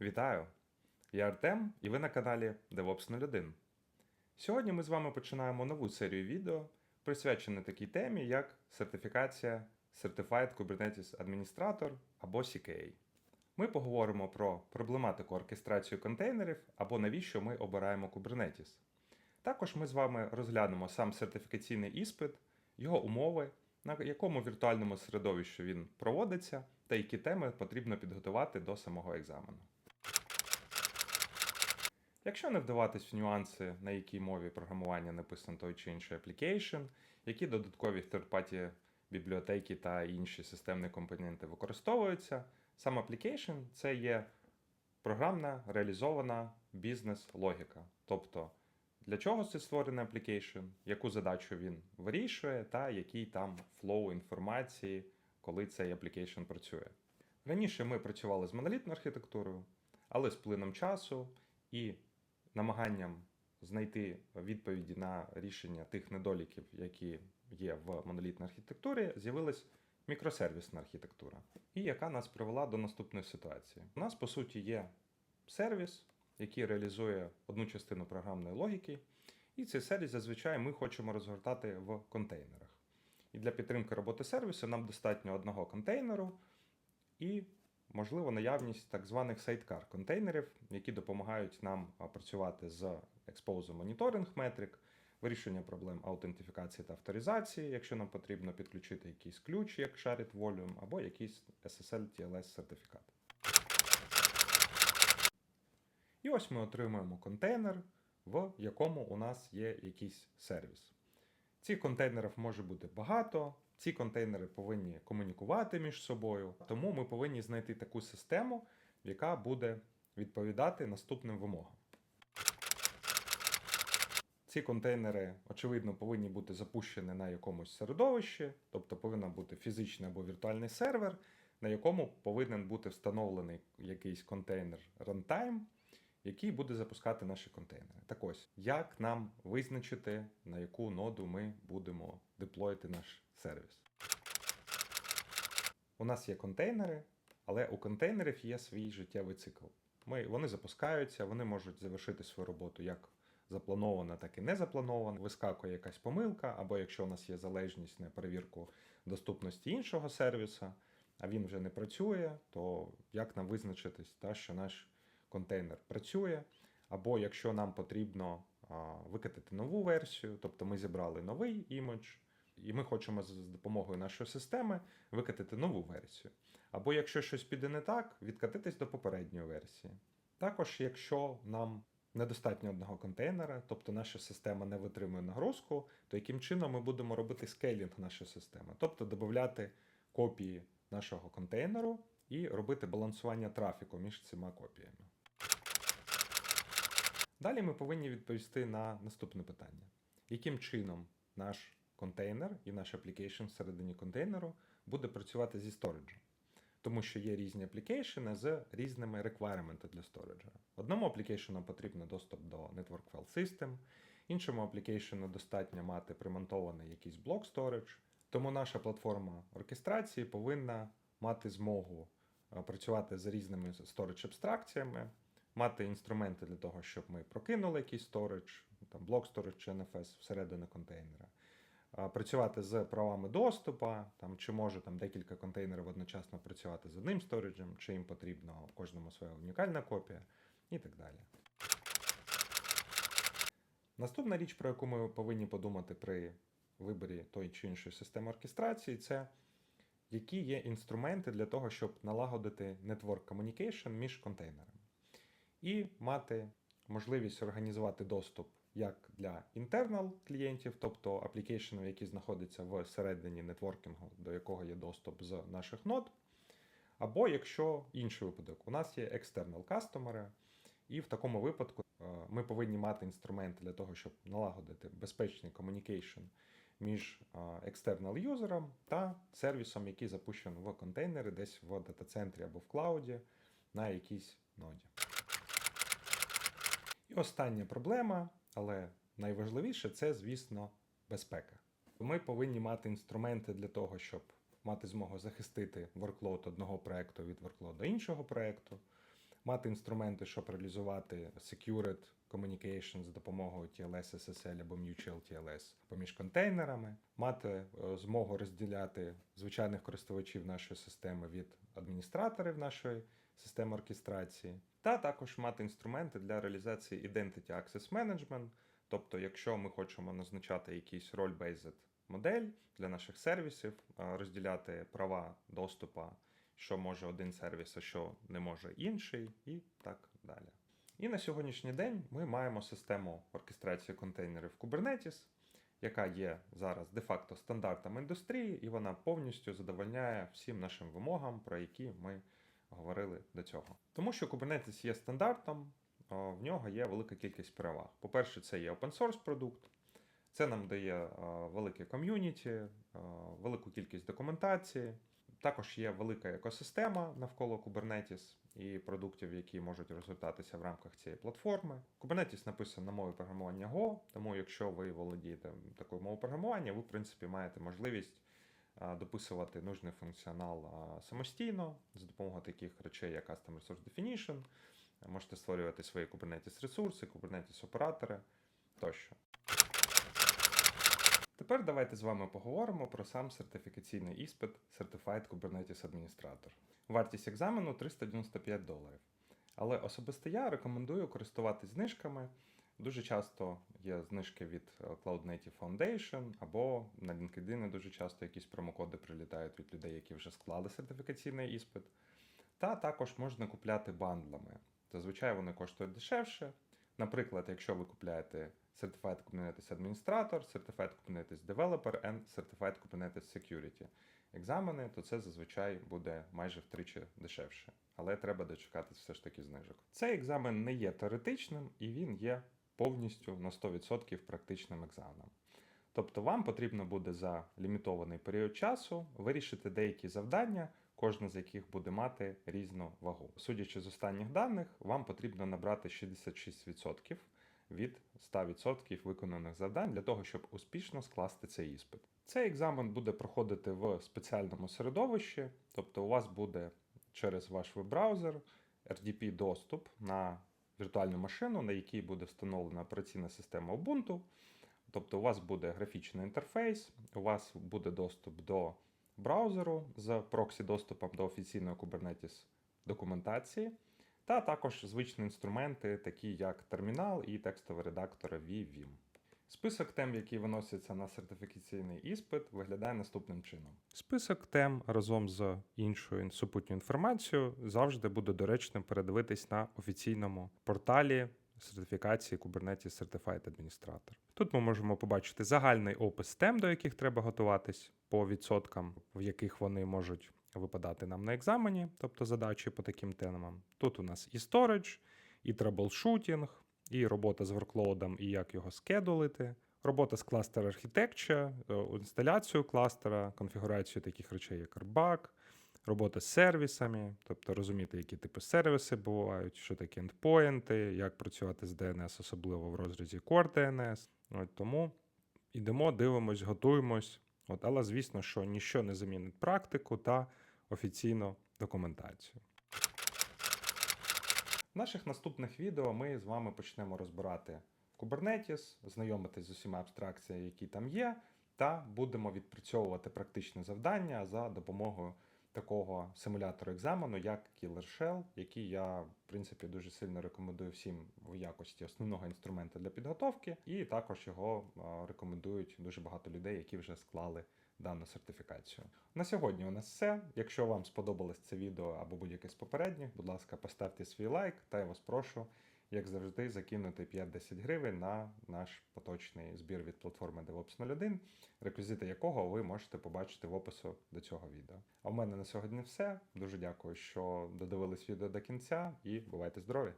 Вітаю! Я Артем, і ви на каналі DevOps 01. Сьогодні ми з вами починаємо нову серію відео, присвячену такій темі, як сертифікація Certified Kubernetes Administrator або CKA. Ми поговоримо про проблематику оркестрації контейнерів або навіщо ми обираємо Kubernetes. Також ми з вами розглянемо сам сертифікаційний іспит, його умови, на якому віртуальному середовищі він проводиться та які теми потрібно підготувати до самого екзамену. Якщо не вдаватись в нюанси, на якій мові програмування написано той чи інший application, які додаткові third-party бібліотеки та інші системні компоненти використовуються, сам application – це є програмна реалізована бізнес-логіка. Тобто, для чого це створений application, яку задачу він вирішує, та який там флоу інформації, коли цей application працює. Раніше ми працювали з монолітною архітектурою, але з плином часу і намаганням знайти відповіді на рішення тих недоліків, які є в монолітній архітектурі, з'явилась мікросервісна архітектура, і яка нас привела до наступної ситуації. У нас, по суті, є сервіс, який реалізує одну частину програмної логіки, і цей сервіс зазвичай ми хочемо розгортати в контейнерах. І для підтримки роботи сервісу нам достатньо одного контейнеру і, можливо, наявність так званих сайткар контейнерів, які допомагають нам працювати з Expose Monitoring метрик, вирішення проблем аутентифікації та авторизації, якщо нам потрібно підключити якийсь ключ, як Shared Volume, або якийсь SSL TLS сертифікат. І ось ми отримуємо контейнер, в якому у нас є якийсь сервіс. Цих контейнерів може бути багато, ці контейнери повинні комунікувати між собою, тому ми повинні знайти таку систему, яка буде відповідати наступним вимогам. Ці контейнери, очевидно, повинні бути запущені на якомусь середовищі, тобто повинен бути фізичний або віртуальний сервер, на якому повинен бути встановлений якийсь контейнер runtime, який буде запускати наші контейнери. Так ось, як нам визначити, на яку ноду ми будемо деплоїти наш сервіс? У нас є контейнери, але у контейнерів є свій життєвий цикл. Ми, вони запускаються, вони можуть завершити свою роботу як заплановано, так і не заплановано. Вискакує якась помилка, або якщо у нас є залежність на перевірку доступності іншого сервіса, а він вже не працює, то як нам визначитись, та, що наш контейнер працює, або якщо нам потрібно а, викатати нову версію, тобто ми зібрали новий імідж, і ми хочемо з допомогою нашої системи викатати нову версію. Або якщо щось піде не так, відкатитись до попередньої версії. Також, якщо нам недостатньо одного контейнера, тобто наша система не витримує нагрузку, то яким чином ми будемо робити скейлінг нашої системи, тобто додати копії нашого контейнеру і робити балансування трафіку між цими копіями. Далі ми повинні відповісти на наступне питання: яким чином наш контейнер і наш application всередині контейнеру буде працювати зі сториджем? Тому що є різні аплікейшени з різними requirements для сториджа. Одному аплікейшену потрібен доступ до Network File System, іншому аплікейшену достатньо мати примонтований якийсь блок storage. Тому наша платформа оркестрації повинна мати змогу е, працювати з різними storage абстракціями, мати інструменти для того, щоб ми прокинули якийсь storage, там блок storage чи NFS всередину контейнера. Працювати з правами доступу, там, чи може там декілька контейнерів одночасно працювати з одним сториджем, чи їм потрібно кожному своя унікальна копія і так далі. Наступна річ, про яку ми повинні подумати при виборі тої чи іншої системи оркестрації, це які є інструменти для того, щоб налагодити network communication між контейнерами. І мати можливість організувати доступ як для internal клієнтів, тобто аплікейшенів, які знаходяться всередині нетворкінгу, до якого є доступ з наших нод. Або якщо інший випадок, у нас є external customer, і в такому випадку е, ми повинні мати інструменти для того, щоб налагодити безпечний communication між е, external юзером та сервісом, який запущений в контейнери десь в дата-центрі або в клауді на якійсь ноді. І остання проблема, але найважливіше це, звісно, безпека. Ми повинні мати інструменти для того, щоб мати змогу захистити workload одного проекту від workload іншого проекту, мати інструменти, щоб реалізувати Secured Communication з допомогою TLS SSL або Mutual TLS поміж контейнерами, мати е, змогу розділяти звичайних користувачів нашої системи від адміністраторів нашої системи оркестрації, та також мати інструменти для реалізації Identity Access Management, тобто, якщо ми хочемо назначати якийсь role-based модель для наших сервісів, розділяти права доступу, що може один сервіс, а що не може інший, і так далі. І на сьогоднішній день ми маємо систему оркестрації контейнерів Kubernetes, яка є зараз де-факто стандартом індустрії, і вона повністю задовольняє всім нашим вимогам, про які ми говорили до цього. Тому що Kubernetes є стандартом, в нього є велика кількість переваг. По-перше, це є open source продукт, це нам дає велике ком'юніті, велику кількість документації. Також є велика екосистема навколо Kubernetes і продуктів, які можуть розгортатися в рамках цієї платформи. Kubernetes написано на мові програмування Go, тому якщо ви володієте такою мовою програмування, ви, в принципі, маєте можливість дописувати нужний функціонал самостійно з допомогою таких речей, як Custom Resource Definition. Можете створювати свої Kubernetes ресурси, Kubernetes оператори тощо. Тепер давайте з вами поговоримо про сам сертифікаційний іспит Certified Kubernetes Administrator. Вартість екзамену 395 доларів. Але особисто я рекомендую користуватись знижками. Дуже часто є знижки від е, Cloud Native Foundation, або на LinkedIn дуже часто якісь промокоди прилітають від людей, які вже склали сертифікаційний іспит. Та також можна купляти бандлами. Зазвичай вони коштують дешевше. Наприклад, якщо ви купляєте Certified Kubernetes Administrator, Certified Kubernetes Developer and Certified Kubernetes Security екзамени, то це зазвичай буде майже втричі дешевше. Але треба дочекатись все ж таки знижок. Цей екзамен не є теоретичним і він є повністю на 100% практичним екзаменом. Тобто вам потрібно буде за лімітований період часу вирішити деякі завдання, кожне з яких буде мати різну вагу. Судячи з останніх даних, вам потрібно набрати 66% від 100% виконаних завдань для того, щоб успішно скласти цей іспит. Цей екзамен буде проходити в спеціальному середовищі, тобто у вас буде через ваш веб-браузер RDP доступ на віртуальну машину, на якій буде встановлена операційна система Ubuntu. Тобто у вас буде графічний інтерфейс, у вас буде доступ до браузеру з проксі доступом до офіційної Kubernetes документації, та також звичні інструменти, такі як термінал і текстові редактори VVim. Список тем, які виносяться на сертифікаційний іспит, виглядає наступним чином. Список тем разом з іншою супутньою інформацією завжди буде доречним передивитись на офіційному порталі сертифікації Kubernetes Certified Administrator. Тут ми можемо побачити загальний опис тем, до яких треба готуватись по відсоткам, в яких вони можуть випадати нам на екзамені, тобто задачі по таким темам. Тут у нас і storage, і траблшутінг, і робота з ворклоудом, і як його скедулити, робота з кластер архітектура, інсталяцію кластера, конфігурацію таких речей, як RBAC, робота з сервісами, тобто розуміти, які типи сервіси бувають, що таке ендпоінти, як працювати з DNS, особливо в розрізі Core DNS. От тому йдемо, дивимось, готуємось. От, але звісно, що ніщо не замінить практику та офіційну документацію. Наших наступних відео ми з вами почнемо розбирати Kubernetes, знайомитись з усіма абстракціями, які там є, та будемо відпрацьовувати практичне завдання за допомогою такого симулятора екзамену, як Killer Shell, який я, в принципі, дуже сильно рекомендую всім в якості основного інструмента для підготовки, і також його рекомендують дуже багато людей, які вже склали дану сертифікацію. На сьогодні у нас все. Якщо вам сподобалось це відео або будь-яке з попередніх, будь ласка, поставте свій лайк, та я вас прошу, як завжди, закинути 5-10 гривень на наш поточний збір від платформи DevOps 01, реквізити якого ви можете побачити в опису до цього відео. А в мене на сьогодні все. Дуже дякую, що додивились відео до кінця, і бувайте здорові!